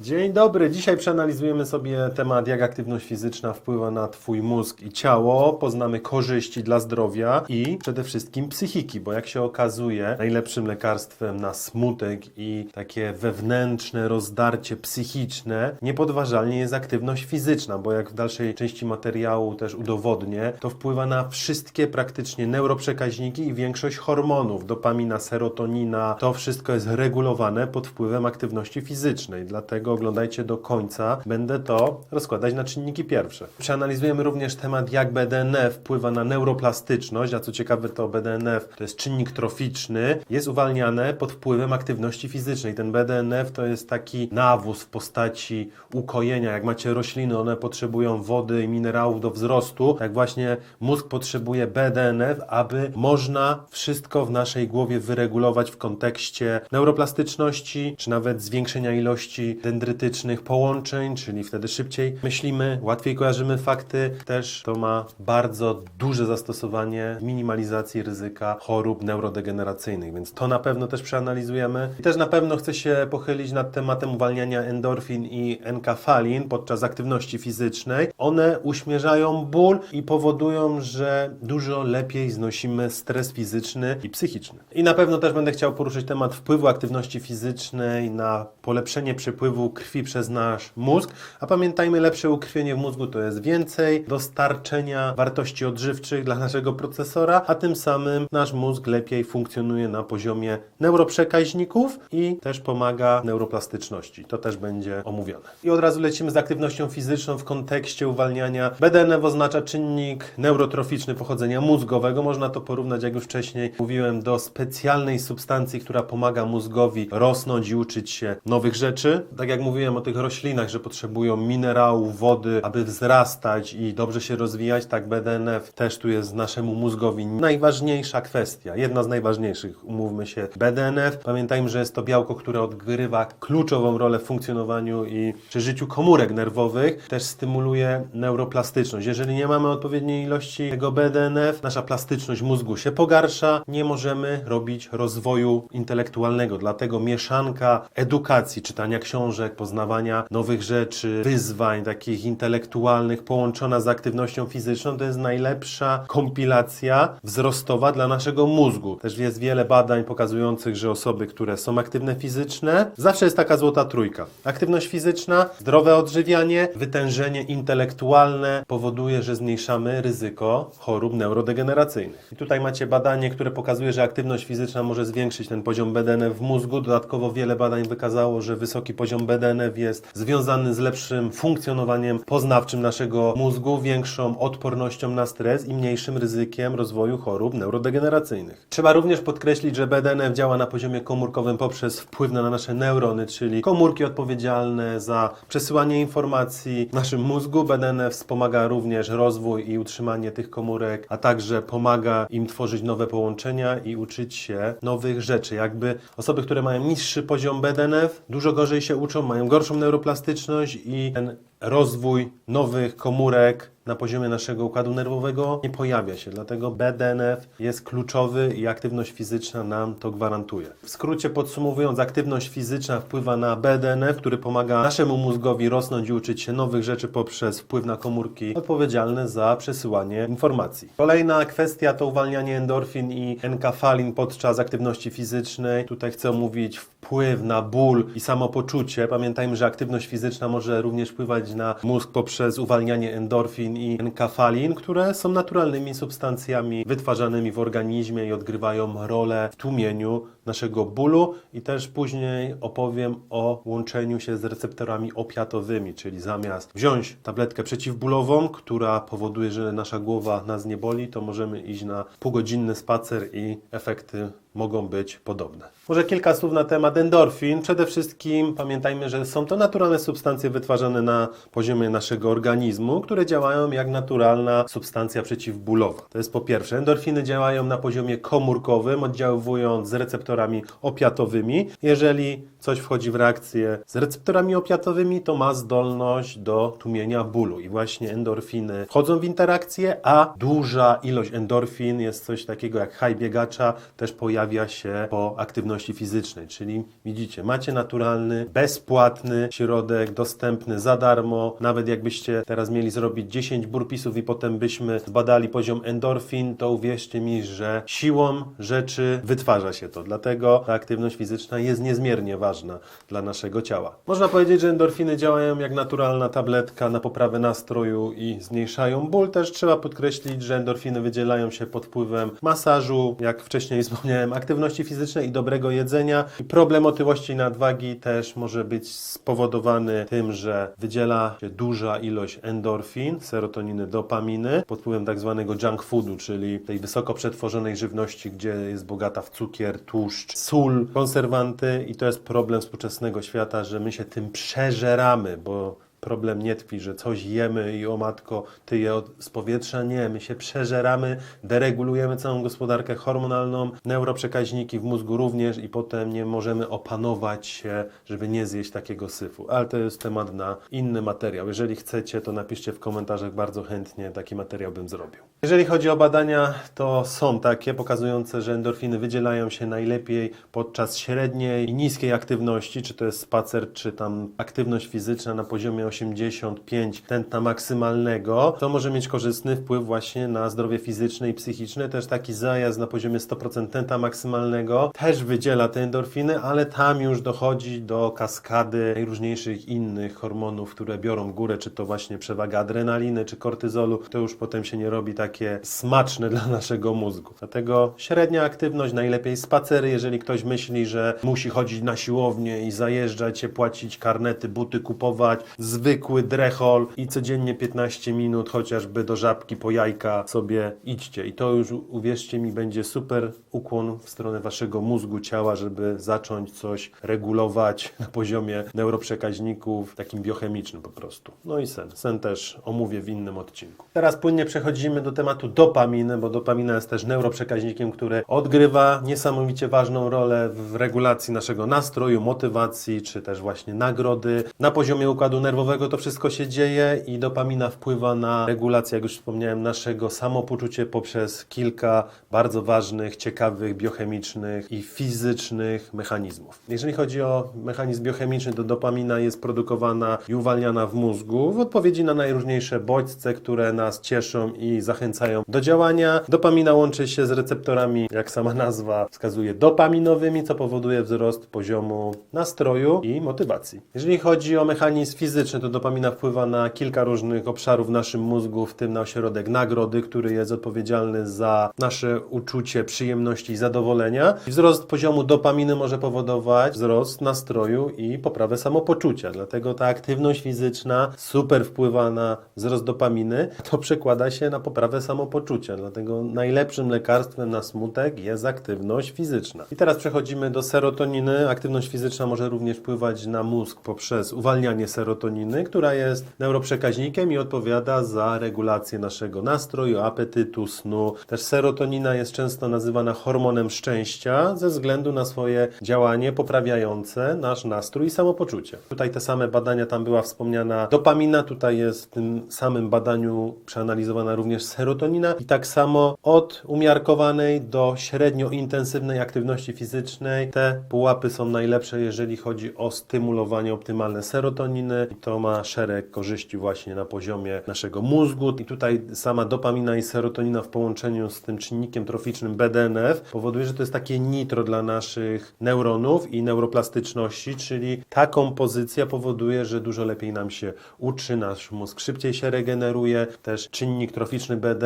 Dzień dobry. Dzisiaj przeanalizujemy sobie temat, jak aktywność fizyczna wpływa na Twój mózg i ciało. Poznamy korzyści dla zdrowia i przede wszystkim psychiki, bo jak się okazuje, najlepszym lekarstwem na smutek i takie wewnętrzne rozdarcie psychiczne niepodważalnie jest aktywność fizyczna, bo jak w dalszej części materiału też udowodnię, to wpływa na wszystkie praktycznie neuroprzekaźniki i większość hormonów, dopamina, serotonina. To wszystko jest regulowane pod wpływem aktywności fizycznej. Dlatego oglądajcie do końca. Będę to rozkładać na czynniki pierwsze. Przeanalizujemy również temat, jak BDNF wpływa na neuroplastyczność, a co ciekawe to BDNF to jest czynnik troficzny, jest uwalniane pod wpływem aktywności fizycznej. Ten BDNF to jest taki nawóz w postaci ukojenia. Jak macie rośliny, one potrzebują wody i minerałów do wzrostu, tak właśnie mózg potrzebuje BDNF, aby można wszystko w naszej głowie wyregulować w kontekście neuroplastyczności, czy nawet zwiększenia ilości dendrytycznych połączeń, czyli wtedy szybciej myślimy, łatwiej kojarzymy fakty. Też to ma bardzo duże zastosowanie w minimalizacji ryzyka chorób neurodegeneracyjnych, więc to na pewno też przeanalizujemy. I też na pewno chcę się pochylić nad tematem uwalniania endorfin i enkafalin podczas aktywności fizycznej. One uśmierzają ból i powodują, że dużo lepiej znosimy stres fizyczny i psychiczny. I na pewno też będę chciał poruszyć temat wpływu aktywności fizycznej na polepszenie przepływu krwi przez nasz mózg. A pamiętajmy, lepsze ukrwienie w mózgu to jest więcej dostarczenia wartości odżywczych dla naszego procesora, a tym samym nasz mózg lepiej funkcjonuje na poziomie neuroprzekaźników i też pomaga neuroplastyczności. To też będzie omówione. I od razu lecimy z aktywnością fizyczną w kontekście uwalniania. BDNF oznacza czynnik neurotroficzny pochodzenia mózgowego. Można to porównać, jak już wcześniej mówiłem, do specjalnej substancji, która pomaga mózgowi rosnąć i uczyć się nowych rzeczy. Tak jak mówiłem o tych roślinach, że potrzebują minerałów, wody, aby wzrastać i dobrze się rozwijać, tak BDNF też tu jest naszemu mózgowi najważniejsza kwestia. Jedna z najważniejszych, umówmy się, BDNF. Pamiętajmy, że jest to białko, które odgrywa kluczową rolę w funkcjonowaniu i przeżyciu komórek nerwowych. Też stymuluje neuroplastyczność. Jeżeli nie mamy odpowiedniej ilości tego BDNF, nasza plastyczność mózgu się pogarsza, nie możemy robić rozwoju intelektualnego. Dlatego mieszanka edukacji, czytania książek, poznawania nowych rzeczy, wyzwań takich intelektualnych, połączona z aktywnością fizyczną, to jest najlepsza kompilacja wzrostowa dla naszego mózgu. Też jest wiele badań pokazujących, że osoby, które są aktywne fizyczne, zawsze jest taka złota trójka. Aktywność fizyczna, zdrowe odżywianie, wytężenie intelektualne powoduje, że zmniejszamy ryzyko chorób neurodegeneracyjnych. I tutaj macie badanie, które pokazuje, że aktywność fizyczna może zwiększyć ten poziom BDNF w mózgu. Dodatkowo wiele badań wykazało, że wysoki poziom BDNF jest związany z lepszym funkcjonowaniem poznawczym naszego mózgu, większą odpornością na stres i mniejszym ryzykiem rozwoju chorób neurodegeneracyjnych. Trzeba również podkreślić, że BDNF działa na poziomie komórkowym poprzez wpływ na nasze neurony, czyli komórki odpowiedzialne za przesyłanie informacji w naszym mózgu. BDNF wspomaga również rozwój i utrzymanie tych komórek, a także pomaga im tworzyć nowe połączenia i uczyć się nowych rzeczy. Jakby osoby, które mają niższy poziom BDNF, dużo gorzej się uczą, mają gorszą neuroplastyczność i ten rozwój nowych komórek na poziomie naszego układu nerwowego nie pojawia się. Dlatego BDNF jest kluczowy i aktywność fizyczna nam to gwarantuje. W skrócie podsumowując, aktywność fizyczna wpływa na BDNF, który pomaga naszemu mózgowi rosnąć i uczyć się nowych rzeczy poprzez wpływ na komórki odpowiedzialne za przesyłanie informacji. Kolejna kwestia to uwalnianie endorfin i enkafalin podczas aktywności fizycznej. Tutaj chcę omówić wpływ na ból i samopoczucie. Pamiętajmy, że aktywność fizyczna może również wpływać na mózg poprzez uwalnianie endorfin i enkafalin, które są naturalnymi substancjami wytwarzanymi w organizmie i odgrywają rolę w tłumieniu naszego bólu i też później opowiem o łączeniu się z receptorami opiatowymi, czyli zamiast wziąć tabletkę przeciwbólową, która powoduje, że nasza głowa nas nie boli, to możemy iść na półgodzinny spacer i efekty mogą być podobne. Może kilka słów na temat endorfin. Przede wszystkim pamiętajmy, że są to naturalne substancje wytwarzane na poziomie naszego organizmu, które działają jak naturalna substancja przeciwbólowa. To jest po pierwsze. Endorfiny działają na poziomie komórkowym, oddziałując z receptorami receptorami opiatowymi. Jeżeli coś wchodzi w reakcję z receptorami opiatowymi, to ma zdolność do tłumienia bólu i właśnie endorfiny wchodzą w interakcję, a duża ilość endorfin jest coś takiego jak high biegacza, też pojawia się po aktywności fizycznej, czyli widzicie, macie naturalny, bezpłatny środek, dostępny za darmo, nawet jakbyście teraz mieli zrobić 10 burpisów i potem byśmy zbadali poziom endorfin, to uwierzcie mi, że siłą rzeczy wytwarza się to, dlatego ta aktywność fizyczna jest niezmiernie ważna dla naszego ciała. Można powiedzieć, że endorfiny działają jak naturalna tabletka na poprawę nastroju i zmniejszają ból. Też trzeba podkreślić, że endorfiny wydzielają się pod wpływem masażu, jak wcześniej wspomniałem, aktywności fizycznej i dobrego jedzenia. Problem otyłości i nadwagi też może być spowodowany tym, że wydziela się duża ilość endorfin, serotoniny, dopaminy pod wpływem tak zwanego junk foodu, czyli tej wysoko przetworzonej żywności, gdzie jest bogata w cukier, tłuszcz, sól, konserwanty i to jest problem współczesnego świata, że my się tym przeżeramy, bo problem nie tkwi, że coś jemy i o matko, ty je od, z powietrza. Nie, my się przeżeramy, deregulujemy całą gospodarkę hormonalną, neuroprzekaźniki w mózgu również i potem nie możemy opanować się, żeby nie zjeść takiego syfu. Ale to jest temat na inny materiał. Jeżeli chcecie, to napiszcie w komentarzach, bardzo chętnie taki materiał bym zrobił. Jeżeli chodzi o badania, to są takie pokazujące, że endorfiny wydzielają się najlepiej podczas średniej i niskiej aktywności, czy to jest spacer, czy tam aktywność fizyczna na poziomie 85 tętna maksymalnego, to może mieć korzystny wpływ właśnie na zdrowie fizyczne i psychiczne. Też taki zajazd na poziomie 100% tętna maksymalnego też wydziela te endorfiny, ale tam już dochodzi do kaskady najróżniejszych innych hormonów, które biorą górę, czy to właśnie przewaga adrenaliny, czy kortyzolu. To już potem się nie robi takie smaczne dla naszego mózgu. Dlatego średnia aktywność, najlepiej spacery, jeżeli ktoś myśli, że musi chodzić na siłownię i zajeżdżać się, płacić karnety, buty kupować, zwykły drechol i codziennie 15 minut chociażby do żabki po jajka sobie idźcie. I to już uwierzcie mi będzie super ukłon w stronę waszego mózgu, ciała, żeby zacząć coś regulować na poziomie neuroprzekaźników, takim biochemicznym po prostu. No i sen. Sen też omówię w innym odcinku. Teraz płynnie przechodzimy do tematu dopaminy, bo dopamina jest też neuroprzekaźnikiem, który odgrywa niesamowicie ważną rolę w regulacji naszego nastroju, motywacji, czy też właśnie nagrody. Na poziomie układu nerwowego to wszystko się dzieje i dopamina wpływa na regulację, jak już wspomniałem, naszego samopoczucie poprzez kilka bardzo ważnych, ciekawych, biochemicznych i fizycznych mechanizmów. Jeżeli chodzi o mechanizm biochemiczny, to dopamina jest produkowana i uwalniana w mózgu w odpowiedzi na najróżniejsze bodźce, które nas cieszą i zachęcają do działania. Dopamina łączy się z receptorami, jak sama nazwa wskazuje, dopaminowymi, co powoduje wzrost poziomu nastroju i motywacji. Jeżeli chodzi o mechanizm fizyczny, to dopamina wpływa na kilka różnych obszarów w naszym mózgu, w tym na ośrodek nagrody, który jest odpowiedzialny za nasze uczucie przyjemności i zadowolenia. Wzrost poziomu dopaminy może powodować wzrost nastroju i poprawę samopoczucia. Dlatego ta aktywność fizyczna super wpływa na wzrost dopaminy. To przekłada się na poprawę samopoczucia. Dlatego najlepszym lekarstwem na smutek jest aktywność fizyczna. I teraz przechodzimy do serotoniny. Aktywność fizyczna może również wpływać na mózg poprzez uwalnianie serotoniny, która jest neuroprzekaźnikiem i odpowiada za regulację naszego nastroju, apetytu, snu. Też serotonina jest często nazywana hormonem szczęścia ze względu na swoje działanie poprawiające nasz nastrój i samopoczucie. Tutaj te same badania, tam była wspomniana dopamina, tutaj jest w tym samym badaniu przeanalizowana również serotonina i tak samo od umiarkowanej do średnio intensywnej aktywności fizycznej. Te pułapy są najlepsze, jeżeli chodzi o stymulowanie optymalne serotoniny i to ma szereg korzyści właśnie na poziomie naszego mózgu. I tutaj sama dopamina i serotonina w połączeniu z tym czynnikiem troficznym BDNF powoduje, że to jest takie nitro dla naszych neuronów i neuroplastyczności, czyli ta kompozycja powoduje, że dużo lepiej nam się uczy, nasz mózg szybciej się regeneruje, też czynnik troficzny BDNF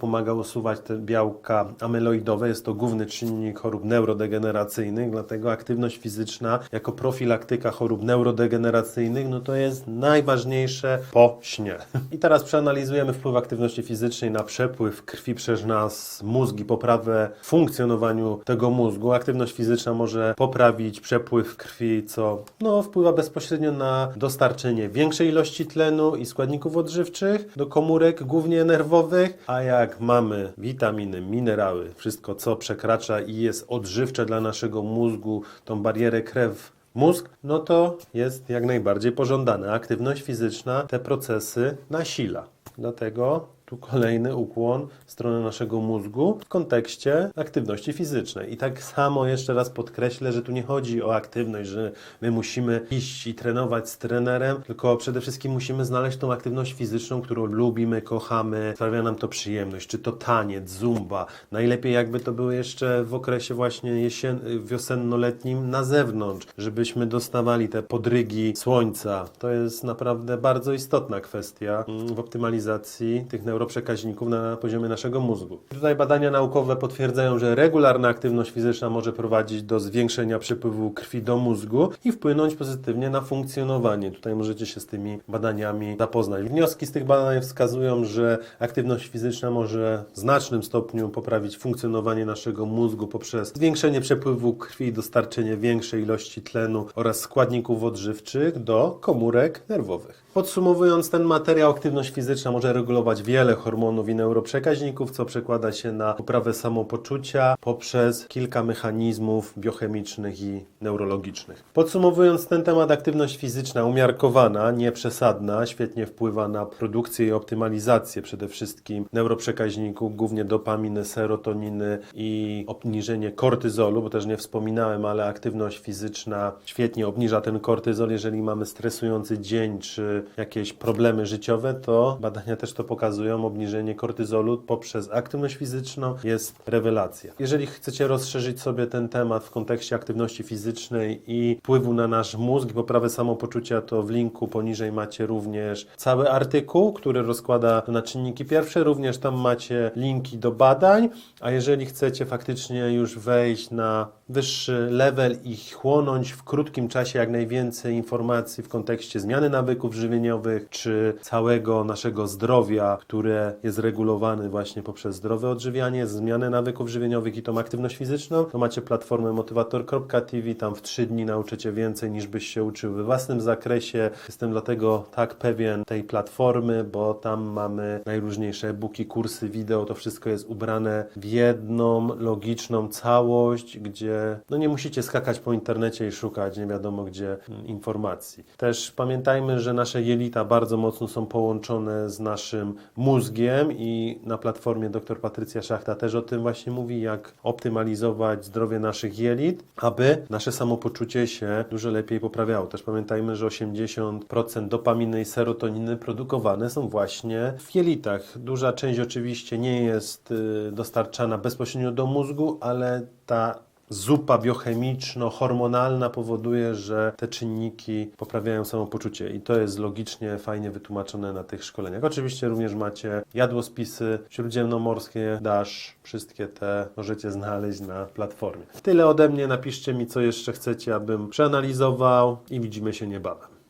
pomaga usuwać te białka amyloidowe, jest to główny czynnik chorób neurodegeneracyjnych, dlatego aktywność fizyczna jako profilaktyka chorób neurodegeneracyjnych, no to jest najważniejsze po śnie. I teraz przeanalizujemy wpływ aktywności fizycznej na przepływ krwi przez nas mózg i poprawę funkcjonowaniu tego mózgu. Aktywność fizyczna może poprawić przepływ krwi, co no, wpływa bezpośrednio na dostarczenie większej ilości tlenu i składników odżywczych do komórek głównie nerwowych, a jak mamy witaminy, minerały, wszystko co przekracza i jest odżywcze dla naszego mózgu, tą barierę krew mózg, no to jest jak najbardziej pożądane. Aktywność fizyczna te procesy nasila. Dlatego tu kolejny ukłon w stronę naszego mózgu w kontekście aktywności fizycznej. I tak samo jeszcze raz podkreślę, że tu nie chodzi o aktywność, że my musimy iść i trenować z trenerem, tylko przede wszystkim musimy znaleźć tą aktywność fizyczną, którą lubimy, kochamy, sprawia nam to przyjemność. Czy to taniec, zumba. Najlepiej jakby to było jeszcze w okresie właśnie jesien- wiosenno-letnim na zewnątrz, żebyśmy dostawali te podrygi słońca. To jest naprawdę bardzo istotna kwestia mm, w optymalizacji tych neuroprzekaźników na poziomie naszego mózgu. Tutaj badania naukowe potwierdzają, że regularna aktywność fizyczna może prowadzić do zwiększenia przepływu krwi do mózgu i wpłynąć pozytywnie na funkcjonowanie. Tutaj możecie się z tymi badaniami zapoznać. Wnioski z tych badań wskazują, że aktywność fizyczna może w znacznym stopniu poprawić funkcjonowanie naszego mózgu poprzez zwiększenie przepływu krwi i dostarczenie większej ilości tlenu oraz składników odżywczych do komórek nerwowych. Podsumowując ten materiał, aktywność fizyczna może regulować wiele hormonów i neuroprzekaźników, co przekłada się na poprawę samopoczucia poprzez kilka mechanizmów biochemicznych i neurologicznych. Podsumowując ten temat, aktywność fizyczna umiarkowana, nieprzesadna, świetnie wpływa na produkcję i optymalizację przede wszystkim neuroprzekaźników, głównie dopaminy, serotoniny i obniżenie kortyzolu, bo też nie wspominałem, ale aktywność fizyczna świetnie obniża ten kortyzol, jeżeli mamy stresujący dzień czy jakieś problemy życiowe, to badania też to pokazują, obniżenie kortyzolu poprzez aktywność fizyczną jest rewelacja. Jeżeli chcecie rozszerzyć sobie ten temat w kontekście aktywności fizycznej i wpływu na nasz mózg poprawę samopoczucia, to w linku poniżej macie również cały artykuł, który rozkłada na czynniki pierwsze, również tam macie linki do badań, a jeżeli chcecie faktycznie już wejść na wyższy level i chłonąć w krótkim czasie jak najwięcej informacji w kontekście zmiany nawyków żywieniowych, czy całego naszego zdrowia, które jest regulowane właśnie poprzez zdrowe odżywianie, zmianę nawyków żywieniowych i tą aktywność fizyczną, to macie platformę motywator.tv, tam w 3 dni nauczycie więcej niż byś się uczył we własnym zakresie. Jestem dlatego tak pewien tej platformy, bo tam mamy najróżniejsze e-booki, kursy, wideo, to wszystko jest ubrane w jedną logiczną całość, gdzie no nie musicie skakać po internecie i szukać nie wiadomo gdzie mm, informacji. Też pamiętajmy, że nasze jelita bardzo mocno są połączone z naszym mózgiem i na platformie dr Patrycja Szachta też o tym właśnie mówi, jak optymalizować zdrowie naszych jelit, aby nasze samopoczucie się dużo lepiej poprawiało. Też pamiętajmy, że 80% dopaminy i serotoniny produkowane są właśnie w jelitach. Duża część oczywiście nie jest y, dostarczana bezpośrednio do mózgu, ale ta zupa biochemiczno-hormonalna powoduje, że te czynniki poprawiają samopoczucie i to jest logicznie, fajnie wytłumaczone na tych szkoleniach. Oczywiście również macie jadłospisy śródziemnomorskie, dasz, wszystkie te możecie znaleźć na platformie. Tyle ode mnie, napiszcie mi co jeszcze chcecie, abym przeanalizował i widzimy się niebawem.